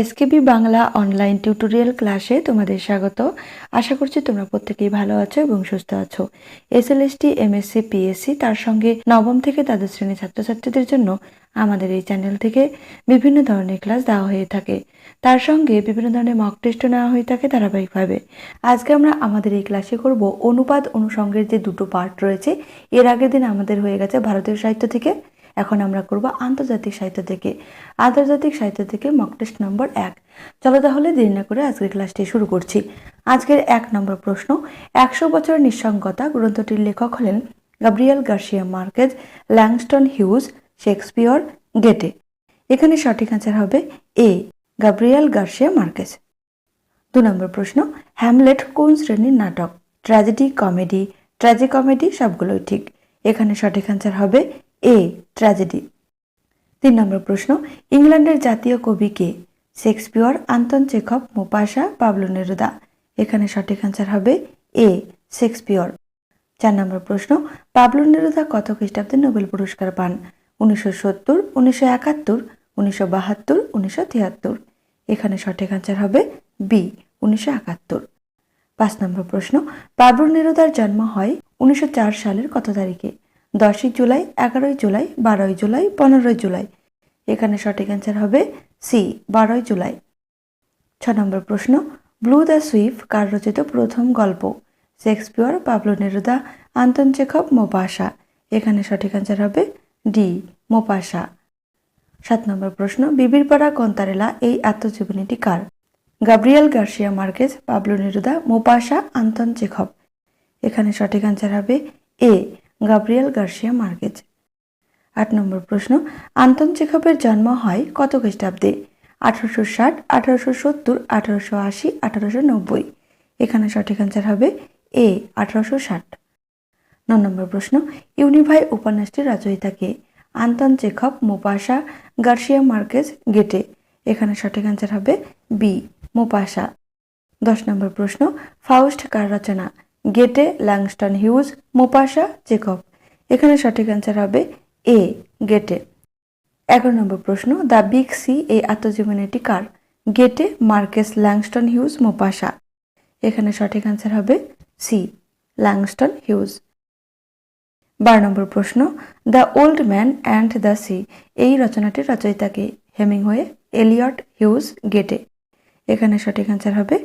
SKB Bangla online tutorial ক্লাসে তোমাদের স্বাগত। আশা করছি তোমরা প্রত্যেকেই ভালো আছো এবং সুস্থ আছো। এসএলএসটি এমএসসি পিএসসি তার সঙ্গে নবম থেকে দ্বাদশ শ্রেণির ছাত্রছাত্রীদের জন্য আমাদের এই চ্যানেল থেকে বিভিন্ন ধরনের ক্লাস দেওয়া হয়ে থাকে। তার সঙ্গে বিভিন্ন ধরনের মক টেস্টও নেওয়া হয়ে থাকে ধারাবাহিকভাবে। আজকে আমরা আমাদের এই ক্লাসে করব অনুপাত অনুষঙ্গের যে দুটো পার্ট রয়েছে, এর আগের দিন আমাদের হয়ে গেছে ভারতীয় সাহিত্য থেকে এখন আমরা করব আন্তর্জাতিক সাহিত্য থেকে। আন্তর্জাতিক সাহিত্য থেকে মক টেস্ট নম্বর এক। চলো তাহলে দেরি না করে আজকের ক্লাসটি শুরু করছি। আজকের এক নম্বর প্রশ্ন, একশো বছর নিঃসঙ্গতা গ্রন্থটির লেখক হলেন Gabriel Garcia Marquez Langston Hughes Shakespeare Goethe এখানে সঠিক অ্যান্সার হবে এ গাব্রিয়াল গার্সিয়া মার্কেজ দু নম্বর প্রশ্ন হ্যামলেট কোন শ্রেণির নাটক? ট্র্যাজেডি কমেডি ট্র্যাজে কমেডি সবগুলোই ঠিক। এখানে সঠিক অ্যান্সার হবে এ ট্র্যাজেডি তিন নম্বর প্রশ্ন, ইংল্যান্ডের জাতীয় কবি কে? Shakespeare Anton Chekhov Maupassant Pablo Neruda. এখানে সঠিক অ্যান্সার হবে এ শেক্সপিয়র। চার নম্বর প্রশ্ন, পাবলো নেরুদা কত খ্রিস্টাব্দে নোবেল পুরস্কার পান? উনিশশো সত্তর, উনিশশো একাত্তর, উনিশশো বাহাত্তর, উনিশশো তিয়াত্তর। এখানে সঠিক অ্যান্সার হবে বি উনিশশো একাত্তর। পাঁচ নম্বর প্রশ্ন, পাবলো নেরুদার জন্ম হয় উনিশশো চার সালের কত তারিখে? দশই জুলাই, এগারোই জুলাই, বারোই জুলাই, পনেরোই জুলাই। এখানে সঠিক অ্যান্সার হবে সি, বারোই জুলাই। ছ নম্বর প্রশ্ন ব্লু দ্য সুইফ কার রচিত প্রথম গল্প? Shakespeare Pablo Neruda, Anton Chekhov Maupassant এখানে সঠিক অ্যান্সার হবে ডি মোপাসা সাত নম্বর প্রশ্ন, বিবিরপাড়া কন্তারেলা এই আত্মজীবনীটি কার? Gabriel Garcia Marquez, Pablo Neruda Maupassant Anton Chekhov এখানে সঠিক অ্যান্সার হবে এ গাব্রিয়েল গার্সিয়া মার্কেজ। আট নম্বর প্রশ্ন, আন্তন চেখবের জন্ম হয় কত খ্রিস্টাব্দে? আঠারোশো ষাট, আঠারোশো সত্তর, আঠারোশো আশি, আঠারোশো নব্বই। এখানে সঠিক অ্যান্সার হবে এ আঠারোশো ষাট। ন নম্বর প্রশ্ন, ইউনিভাই উপন্যাসটির রচয়িতাকে Anton Chekhov Maupassant Garcia Marquez Goethe. এখানে সঠিক অ্যান্সার হবে বি মোপাসা। দশ নম্বর প্রশ্ন ফাউস্ট কার রচনা? গেটে ল্যাংস্টন হিউজ, মোপাসা চেকব এখানে সঠিক অ্যান্সার হবে এ, গেটে। এগারো নম্বর প্রশ্ন, দ্য বিগ সি এই আত্মজীবনীটি কার? গেটে মার্কেস ল্যাংস্টন হিউজ, মোপাসা। এখানে সঠিক অ্যান্সার হবে সি ল্যাংস্টন হিউজ। বারো নম্বর প্রশ্ন, the old man and the sea, এই রচনাটির রচয়িতাকে হেমিংওয়ে, এলিয়ট হিউজ, গেটে। এখানে সঠিক অ্যান্সার হবে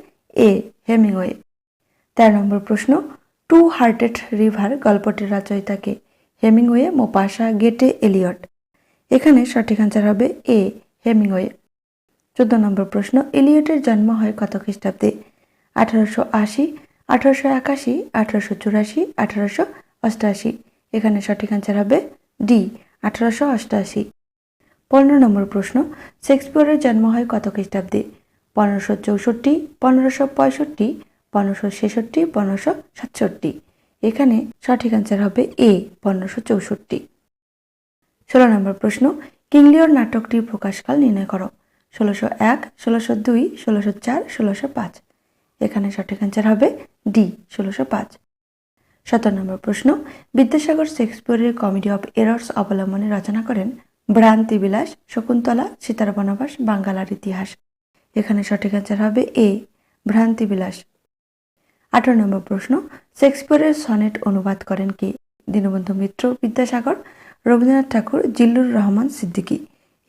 এ, হেমিংওয়ে। তেরো নম্বর প্রশ্ন, টু হার্টেড রিভার গল্পটির রচয়িতাকে হেমিংওয়ে মোপাসা গেটে, এলিয়ট। এখানে সঠিক অ্যান্সার হবে এ, হেমিংওয়ে। চোদ্দ নম্বর প্রশ্ন, এলিয়টের জন্ম হয় কত খ্রিস্টাব্দে? আঠারোশো আশি, আঠারোশো একাশি, আঠারোশো চুরাশি, আঠারোশো অষ্টআশি এখানে সঠিক অ্যান্সার হবে ডি, আঠারোশো অষ্টআশি পনেরো নম্বর প্রশ্ন, শেক্সপিয়রের জন্ম হয় কত খ্রিস্টাব্দে? পনেরোশো চৌষট্টি, পনেরোশো পঁয়ষট্টি পনেরোশো ছেষট্টি, পনেরোশো সাতষট্টি। এখানে সঠিক অ্যান্সার হবে এ পনেরোশো চৌষট্টি। ষোলো নম্বর প্রশ্ন কিংলিয়র নাটকটির প্রকাশকাল নির্ণয় করো। ষোলোশো এক, ষোলোশো দুই, ষোলোশো চার, ষোলোশো পাঁচ। এখানে সঠিক অ্যান্সার হবে ডি ষোলোশো পাঁচ। সতেরো নম্বর প্রশ্ন, বিদ্যাসাগর শেক্সপিয়রের কমেডি অফ এরর্স অবলম্বনে রচনা করেন ভ্রান্তি বিলাস, শকুন্তলা, সীতার বনবাস, বাঙ্গালার ইতিহাস। এখানে সঠিক অ্যান্সার হবে এ ভ্রান্তি বিলাস। আঠারো নম্বর প্রশ্ন, শেক্সপিয়রের সনেট অনুবাদ করেন কি? দীনবন্ধু মিত্র, বিদ্যাসাগর, রবীন্দ্রনাথ ঠাকুর, জিল্লুর রহমান সিদ্দিকী।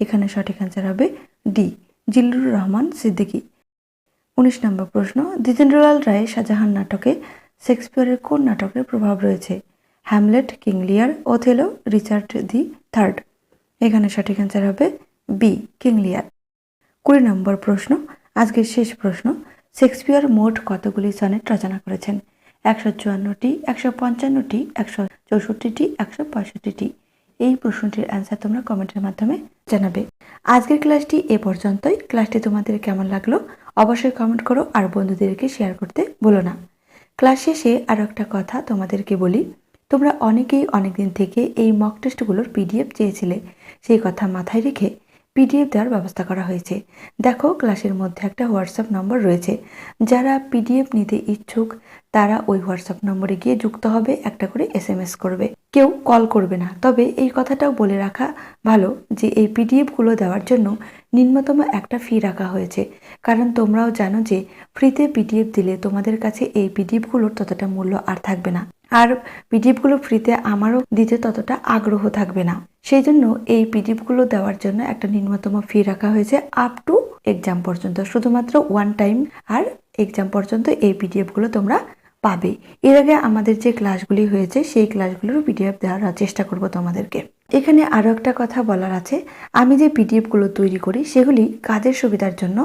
এখানে সঠিক অ্যান্সার হবে ডি জিল্লুর রহমান সিদ্দিকী। উনিশ নম্বর প্রশ্ন, দ্বিজেন্দ্রলাল রায় শাহজাহান নাটকে শেক্সপিয়রের কোন নাটকের প্রভাব রয়েছে? Hamlet King Lear Othello, Richard the Third. এখানে সঠিক অ্যান্সার হবে বি কিং লিয়ার কুড়ি নম্বর প্রশ্ন, আজকের শেষ প্রশ্ন শেক্সপিয়র মোট কতগুলি সনেট রচনা করেছেন? একশো চুয়ান্নটি, একশো পঞ্চান্নটি, একশো চৌষট্টিটি, একশো পঁয়ষট্টিটি? এই প্রশ্নটির অ্যান্সার তোমরা কমেন্টের মাধ্যমে জানাবে। আজকের ক্লাসটি এ পর্যন্তই। ক্লাসটি তোমাদের কেমন লাগল অবশ্যই কমেন্ট করো আর বন্ধুদেরকে শেয়ার করতে বলো না। ক্লাস শেষে আরও একটা কথা তোমাদেরকে বলি। তোমরা অনেকেই অনেকদিন থেকে এই মক টেস্টগুলোর পিডিএফ চেয়েছিলে। সেই কথা মাথায় রেখে পিডিএফ দেওয়ার ব্যবস্থা করা হয়েছে। দেখো, ক্লাসের মধ্যে একটা হোয়াটসঅ্যাপ নম্বর রয়েছে। যারা পিডিএফ নিতে ইচ্ছুক, তারা ওই হোয়াটসঅ্যাপ নম্বরে গিয়ে যুক্ত হবে, একটা করে এসএমএস করবে। কেউ কল করবে না। তবে এই কথাটাও বলে রাখা ভালো যে, এই পিডিএফগুলো দেওয়ার জন্য নিম্নতম একটা ফি রাখা হয়েছে। কারণ তোমরাও জানো যে ফ্রিতে পিডিএফ দিলে তোমাদের কাছে এই পিডিএফগুলোর ততটা মূল্য আর থাকবে না। আর পিডিএফগুলো ফ্রিতে আমারও দিতে ততটা আগ্রহ থাকবে না। সেই জন্য এই পিডিএফগুলো দেওয়ার জন্য একটা নিম্নতম ফি রাখা হয়েছে আপ টু এক্সাম পর্যন্ত। শুধুমাত্র ওয়ান টাইম আর এক্সাম পর্যন্ত এই পিডিএফগুলো তোমরা পাবে। এর আগে আমাদের যে ক্লাসগুলি হয়েছে, সেই ক্লাসগুলোর পিডিএফ দেওয়ার চেষ্টা করব তোমাদেরকে। এখানে আরও একটা কথা বলার আছে। আমি যে পিডিএফগুলো তৈরি করি, সেগুলি কাজের সুবিধার জন্য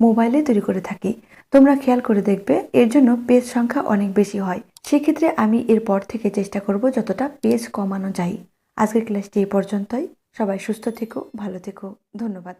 মোবাইলে তৈরি করে থাকি। তোমরা খেয়াল করে দেখবে, এর জন্য পেজ সংখ্যা অনেক বেশি হয়। সেক্ষেত্রে আমি এরপর থেকে চেষ্টা করব যতটা পেজ কমানো যায়। আজকের ক্লাসটি এই পর্যন্তই। সবাই সুস্থ থেকো ভালো থেকো। ধন্যবাদ।